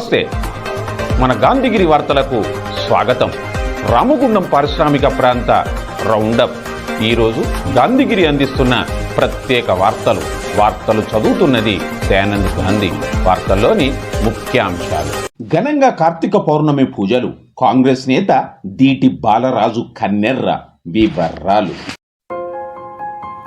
నమస్తే. మన గాంధీగిరి వార్తలకు స్వాగతం. రామగుండం పారిశ్రామిక ప్రాంత రౌండప్. ఈరోజు గాంధీగిరి అందిస్తున్న ప్రత్యేక వార్తలు. వార్తలు చదువుతున్నది దయానంద్ గాంధీ వార్తల్లోని ముఖ్యాంశాలు. ఘనంగా కార్తీక పౌర్ణమి పూజలు. కాంగ్రెస్ నేత దీటి బాలరాజు కన్నెర్ర వివర్రాలు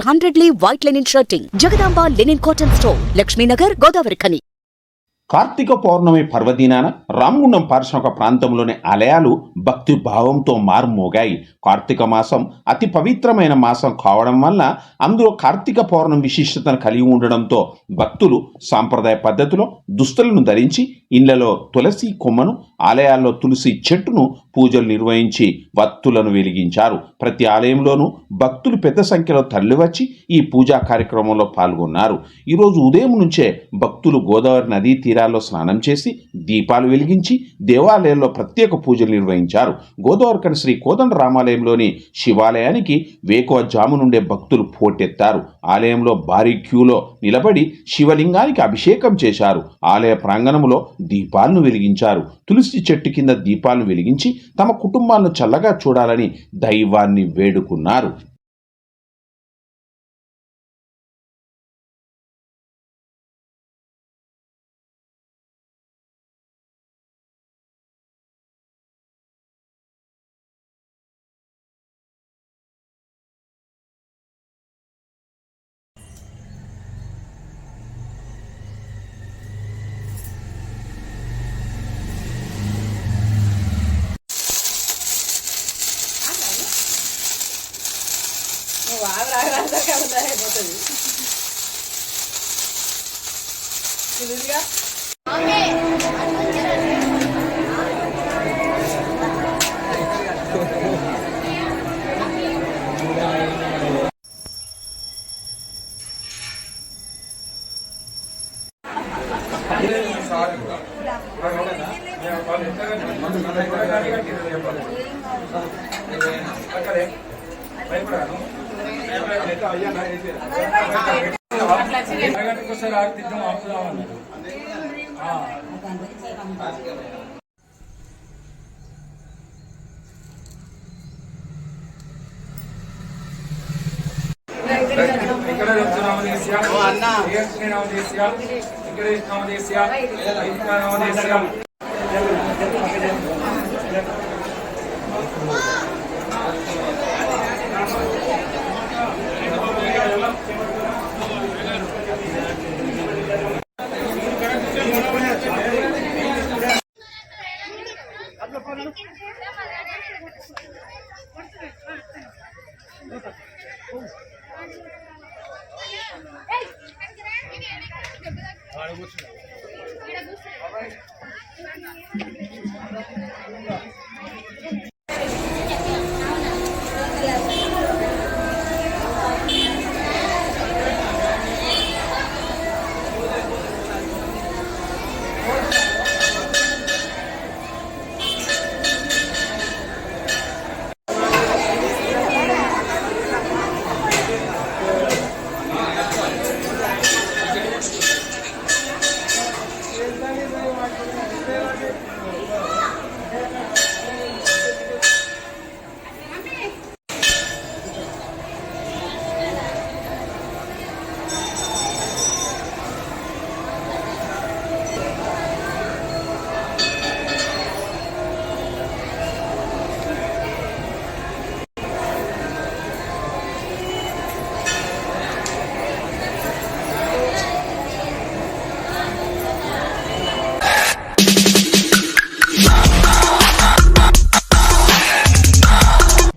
hundred lea white linen shirting Jagadamba linen cotton store Lakshminagar Godavari Khani Karthika Pournami పర్వదినాన రామగుండం పారిశ్రామిక ప్రాంతంలోని ఆలయాలు భక్తి భావంతో మారుమోగాయి. కార్తీక మాసం అతి పవిత్రమైన మాసం కావడం వల్ల అందులో కార్తీక పౌర్ణమి విశిష్టతను కలిగి ఉండడంతో భక్తులు సాంప్రదాయ పద్ధతిలో దుస్తులను ధరించి ఇళ్ళలో తులసి కొమ్మను ఆలయాల్లో తులసి చెట్టును పూజలు నిర్వహించి వత్తులను వెలిగించారు. ప్రతి ఆలయంలోనూ భక్తులు పెద్ద సంఖ్యలో తరలివచ్చి ఈ పూజా కార్యక్రమంలో పాల్గొన్నారు. ఈరోజు ఉదయం నుంచే భక్తులు గోదావరి నదీ తీరాల్లో స్నానం చేసి దీపాలు వెలిగించి దేవాలయంలో ప్రత్యేక పూజలు నిర్వహించారు. గోదావరికని శ్రీ కోదండ రామాలయంలోని శివాలయానికి వేకువ జాము నుండే భక్తులు పోటెత్తారు. ఆలయంలో భారీ క్యూలో నిలబడి శివలింగానికి అభిషేకం చేశారు. ఆలయ ప్రాంగణంలో దీపాలను వెలిగించారు. తులసి చెట్టు కింద దీపాలను వెలిగించి తమ కుటుంబాలను చల్లగా చూడాలని దైవాన్ని వేడుకున్నారు. ఒకసారి దేశీయ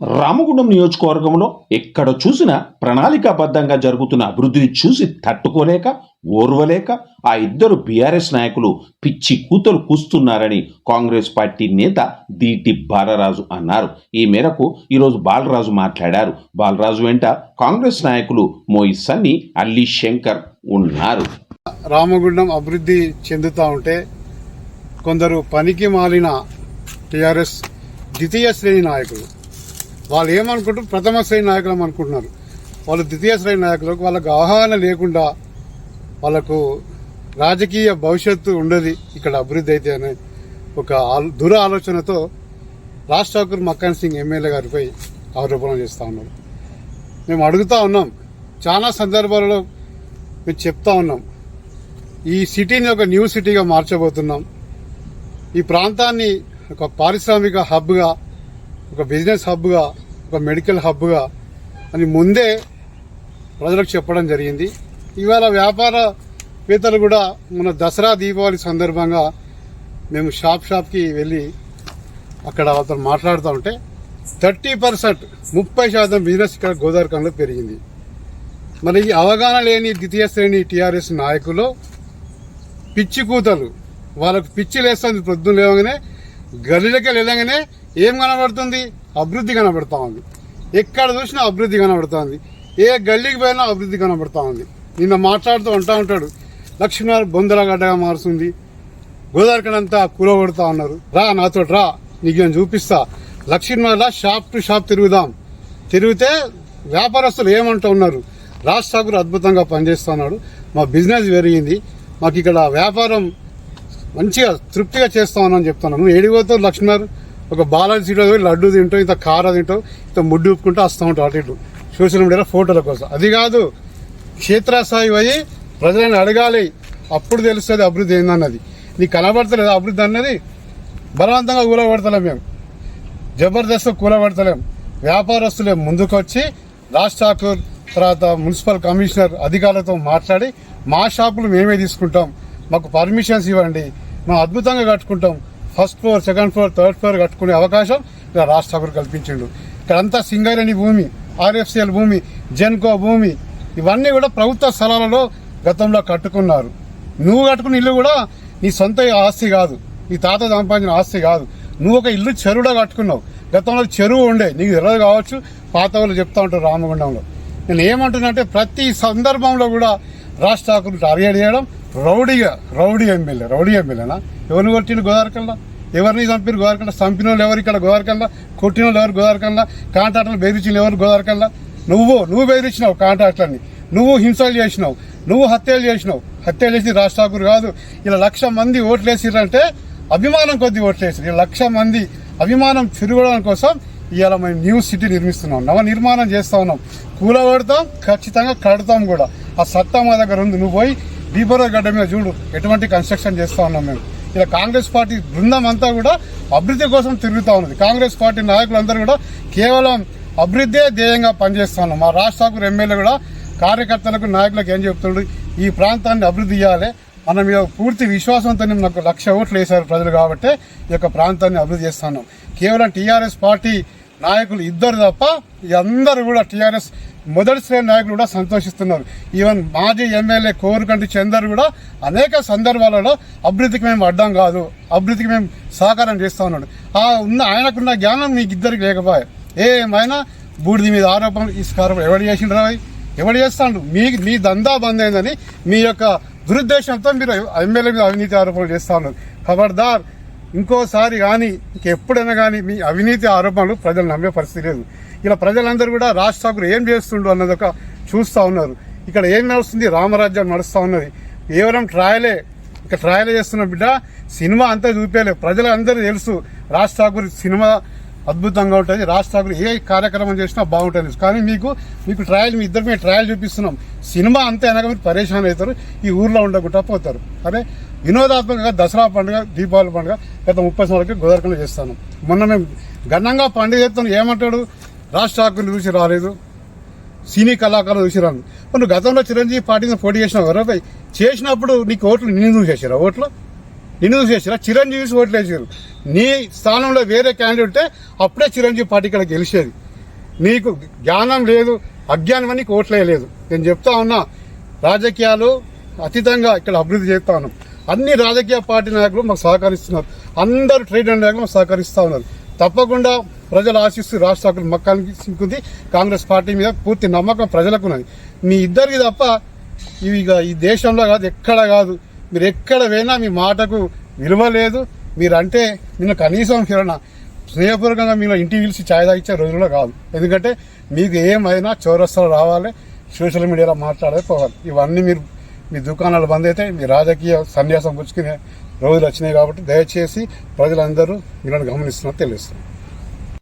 Ramagundam నియోజకవర్గంలో ఎక్కడ చూసినా ప్రణాళికాబద్ధంగా జరుగుతున్న అభివృద్ధిని చూసి తట్టుకోలేక ఓర్వలేక ఆ ఇద్దరు బీఆర్ఎస్ నాయకులు పిచ్చి కూతలు కూస్తున్నారని కాంగ్రెస్ పార్టీ నేత దీటి బాలరాజు అన్నారు. ఈ మేరకు ఈరోజు బాలరాజు మాట్లాడారు. బాలరాజు వెంట కాంగ్రెస్ నాయకులు మోయి సన్ని అల్లి శంకర్ ఉన్నారు. రామగుండం అభివృద్ధి చెందుతూ ఉంటే కొందరు పనికి మాలిన టిఆర్ఎస్ ద్వితీయ శ్రేణి నాయకులు వాళ్ళు ఏమనుకుంటారు? ప్రథమ శ్రేణి నాయకులం అనుకుంటున్నారు వాళ్ళు ద్వితీయ శ్రేణి నాయకులకు వాళ్ళకు అవగాహన లేకుండా వాళ్ళకు రాజకీయ భవిష్యత్తు ఉండదు ఇక్కడ అభివృద్ధి అయితే అనే ఒక దుర ఆలోచనతో రాజ్ ఠాకూర్ మక్కన్ సింగ్ ఎమ్మెల్యే గారిపై ఆరోపణలు చేస్తూ ఉన్నారు. మేము అడుగుతా ఉన్నాం. చాలా సందర్భాలలో మేము చెప్తా ఉన్నాం. ఈ సిటీని ఒక న్యూ సిటీగా మార్చబోతున్నాం. ఈ ప్రాంతాన్ని ఒక పారిశ్రామిక హబ్గా ఒక బిజినెస్ హబ్గా ఒక మెడికల్ హబ్గా అని ముందే ప్రజలకు చెప్పడం జరిగింది. ఇవాళ వ్యాపారవేత్తలు కూడా మన దసరా దీపావళి సందర్భంగా మేము షాప్ షాప్కి వెళ్ళి అక్కడ అతను మాట్లాడుతూ ఉంటే థర్టీ పర్సెంట్ ముప్పై శాతం బిజినెస్ ఇక్కడ గోదావరికంలో పెరిగింది. మరి ఈ అవగాహన లేని ద్వితీయ శ్రేణి టీఆర్ఎస్ నాయకులు పిచ్చి కూతలు. వాళ్ళకు పిచ్చి లేస్తుంది పొద్దున్న లేవగానే గల్లీలకి వెళ్ళగానే ఏం కనబడుతుంది? అభివృద్ధి కనబడుతూ ఉంది ఎక్కడ చూసినా అభివృద్ధి కనబడుతోంది. ఏ గల్లీకి పోయినా అభివృద్ధి కనబడుతూ ఉంది నిన్న మాట్లాడుతూ ఉంటా ఉంటాడు లక్ష్మీనారాయణ బొందలగడ్డగా మారుతుంది గోదావరికనంతా కూలగొడతా ఉన్నారు రా నాతో రా నీకు నేను చూపిస్తా. లక్ష్మీనారాయణ షాప్ టు షాప్ తిరుగుదాం. తిరిగితే వ్యాపారస్తులు ఏమంటూ ఉన్నారు? రాజ్ ఠాకూర్ అద్భుతంగా పనిచేస్తున్నాడు మా బిజినెస్ పెరిగింది. మాకు ఇక్కడ వ్యాపారం మంచిగా తృప్తిగా చేస్తా ఉన్నాను చెప్తున్నాను. నువ్వు ఏడిపోతావు ఒక బాలాజీ సీట్లో పోయి లడ్డు తింటాం ఇంత కార తింటాం ఇంత ముడ్డు ఉప్పుకుంటూ వస్తూ ఉంటాం అటు ఇటు. సోషల్ మీడియాలో ఫోటోల కోసం. అది కాదు క్షేత్రస్థాయి పోయి ప్రజలను అడగాలి. అప్పుడు తెలుస్తుంది అభివృద్ధి ఏందన్నది. నీకు కనబడతలేదు అభివృద్ధి అన్నది? బలవంతంగా కూలబడతలేం మేము. జబర్దస్త్ కూలబడతలేం వ్యాపారస్తులే ముందుకొచ్చి రాజ్ ఠాకూర్ తర్వాత మున్సిపల్ కమిషనర్ అధికారులతో మాట్లాడి మా షాపులు మేమే తీసుకుంటాం. మాకు పర్మిషన్స్ ఇవ్వండి. మేము అద్భుతంగా కట్టుకుంటాం. First floor second floor third floor కట్టుకునే అవకాశం ఇలా రాష్ట్ర సభకు కల్పించిండు. ఇక్కడంతా సింగరేణి భూమి ఆర్ఎఫ్సిఎల్ భూమి జెన్కో భూమి ఇవన్నీ కూడా ప్రభుత్వ స్థలాలలో గతంలో కట్టుకున్నారు. నువ్వు కట్టుకున్న ఇల్లు కూడా నీ సొంత ఆస్తి కాదు. నీ తాత సంపాదించిన ఆస్తి కాదు. నువ్వు ఒక ఇల్లు చెరువులో కట్టుకున్నావు. గతంలో చెరువు ఉండే నీకు తెలియదు కావచ్చు పాత వాళ్ళు చెప్తా ఉంటారు రామగుండంలో. నేను ఏమంటున్నా అంటే ప్రతి సందర్భంలో కూడా రాష్ట్రాకులు టార్గెట్ చేయడం రౌడీగా రౌడీ ఎమ్మెల్యే రౌడీ ఎమ్మెల్యేనా? ఎవరిని కొట్టిన గోదావరికల్లా? ఎవరిని చంపిన గోదావరికల్లా? చంపిన వాళ్ళు ఎవరు ఇక్కడ గోదావరికల్లా? కొట్టిన వాళ్ళు ఎవరు గోదావరికల్లా? కాంట్రాక్టర్లు బెదిరించిన ఎవరు గోదావరికల్లా? నువ్వు నువ్వు బెదిరించినావు కాంట్రాక్టర్ని. నువ్వు హింసలు చేసినావు. నువ్వు హత్యలు చేసినావు. హత్యలు చేసి రాజ్ ఠాకూర్ కాదు. ఇలా లక్ష మంది ఓట్లేసిరంటే అభిమానం కొద్ది ఓట్లేసారు ఇలా లక్ష మంది అభిమానం తిరగడం కోసం ఇవాళ మేము న్యూ సిటీ నిర్మిస్తున్నాం. నవ నిర్మాణం చేస్తా ఉన్నాం. కూలబడతాం ఖచ్చితంగా కడతాం కూడా. ఆ సత్తా మా దగ్గర ఉంది. నువ్వు పోయి దీపరావు గడ్డ మీద చూడు ఎటువంటి కన్స్ట్రక్షన్ చేస్తా ఉన్నాం మేము. ఇలా కాంగ్రెస్ పార్టీ బృందం అంతా కూడా అభివృద్ధి కోసం తిరుగుతూ ఉన్నది. కాంగ్రెస్ పార్టీ నాయకులందరూ కూడా కేవలం అభివృద్ధే ధ్యేయంగా పనిచేస్తా ఉన్నాం. మా రాజ్ ఎమ్మెల్యే కూడా కార్యకర్తలకు నాయకులకు ఏం చెప్తున్నాడు ఈ ప్రాంతాన్ని అభివృద్ధి చేయాలి. మన మీద పూర్తి విశ్వాసంతో నాకు లక్ష ఓట్లు వేశారు ప్రజలు కాబట్టి ఈ యొక్క ప్రాంతాన్ని అభివృద్ధి చేస్తున్నాం కేవలం టీఆర్ఎస్ పార్టీ నాయకులు ఇద్దరు తప్ప ఈ అందరూ కూడా టీఆర్ఎస్ మొదటి శ్రేణి నాయకులు కూడా సంతోషిస్తున్నారు. ఈవెన్ మాజీ ఎమ్మెల్యే కోరుకంటి చందర్ కూడా అనేక సందర్భాలలో అభివృద్ధికి మేము అడ్డం కాదు అభివృద్ధికి మేము సహకారం చేస్తా ఉన్నాడు. ఆ ఉన్న ఆయనకున్న జ్ఞానం మీకు ఇద్దరికి లేకపోయే ఏమైనా బూడిది మీద ఆరోపణలు ఇసుకారం ఎవడు చేసిండ్రు రాయ్? ఎవడు చేస్తాడు? మీ మీ దందా బంద్ అయిందని మీ యొక్క దురుద్దేశంతో మీరు ఎమ్మెల్యే మీద అవినీతి ఆరోపణలు చేస్తా ఉన్నారు. ఖబర్దార్ ఇంకోసారి కానీ ఇంకెప్పుడైనా కానీ మీ అవినీతి ఆరోపణలు ప్రజలు నమ్మే పరిస్థితి లేదు. ఇలా ప్రజలందరూ కూడా రాజ్ ఠాకూర్ ఏం చేస్తుండు అన్నది ఒక చూస్తూ ఉన్నారు. ఇక్కడ ఏం నడుస్తుంది? రామరాజ్యం నడుస్తూ ఉన్నది. కేవలం ట్రయలే ఇక ట్రయల్ చేస్తున్న బిడ్డ సినిమా అంతా చూపేయలేదు. ప్రజలందరూ తెలుసు రాజ్ ఠాకూర్ సినిమా అద్భుతంగా ఉంటుంది. రాజ్ ఠాకూర్ ఏ కార్యక్రమం చేసినా బాగుంటుంది. కానీ మీకు మీకు ట్రయల్ మీ ఇద్దరు మేము ట్రయల్ చూపిస్తున్నాం. సినిమా అంతే అనగా మీరు పరేషాన్ అవుతారు. ఈ ఊర్లో ఉండకుండా పోతారు. అదే వినోదాత్మకంగా దసరా పండుగ దీపావళి పండుగ గత ముప్పై సంవత్సరాలకి గోదావరిలో చేస్తాను. మొన్న మేము ఘనంగా పండుగ చేస్తాను ఏమంటాడు? రాజ్ చూసి రాలేదు. సినీ కళాకారులు చూసిరాను నువ్వు గతంలో చిరంజీవి పార్టీని పోటీ చేసినావు ఎవరో చేసినప్పుడు నీకు ఓట్లు నిన్ను చూసేసారా ఓట్లు? నిన్ను చూసేసారా చిరంజీవి ఓట్లు వేసారు నీ స్థానంలో వేరే క్యాండిడేట్ ఉంటే అప్పుడే చిరంజీవి పార్టీ ఇక్కడ గెలిచేది. నీకు జ్ఞానం లేదు అజ్ఞానం అని ఓట్లేయలేదు నేను చెప్తా ఉన్నా రాజకీయాలు అతీతంగా ఇక్కడ అభివృద్ధి చేస్తా ఉన్నాం. అన్ని రాజకీయ పార్టీ నాయకులు మాకు సహకరిస్తున్నారు. అందరు ట్రేడ్ నాయకులు మాకు సహకరిస్తూ ఉన్నారు. తప్పకుండా ప్రజలు ఆశిస్తూ రాష్ట్ర హక్కులు మక్కానికి సింకుంది. కాంగ్రెస్ పార్టీ మీద పూర్తి నమ్మకం ప్రజలకు ఉన్నది మీ ఇద్దరికి తప్ప ఇవి ఇక ఈ దేశంలో కాదు ఎక్కడ కాదు. మీరు ఎక్కడ పోయినా మీ మాటకు విలువ లేదు. మీరంటే నిన్న కనీసం కిరణ స్నేహపూర్వకంగా మీరు ఇంటికి పిలిచి ఛాయ్ తాగిచ్చే రోజుల్లో కాదు. ఎందుకంటే మీకు ఏమైనా చౌరస్తాలు రావాలి సోషల్ మీడియాలో మాట్లాడే పోవాలి ఇవన్నీ మీరు మీ దుకాణాలు బంద్ అయితే మీ రాజకీయ సన్యాసం పుచ్చుకునే రోజులు వచ్చినాయి కాబట్టి దయచేసి ప్రజలందరూ మిమ్మల్ని గమనిస్తున్నారు తెలుస్తుంది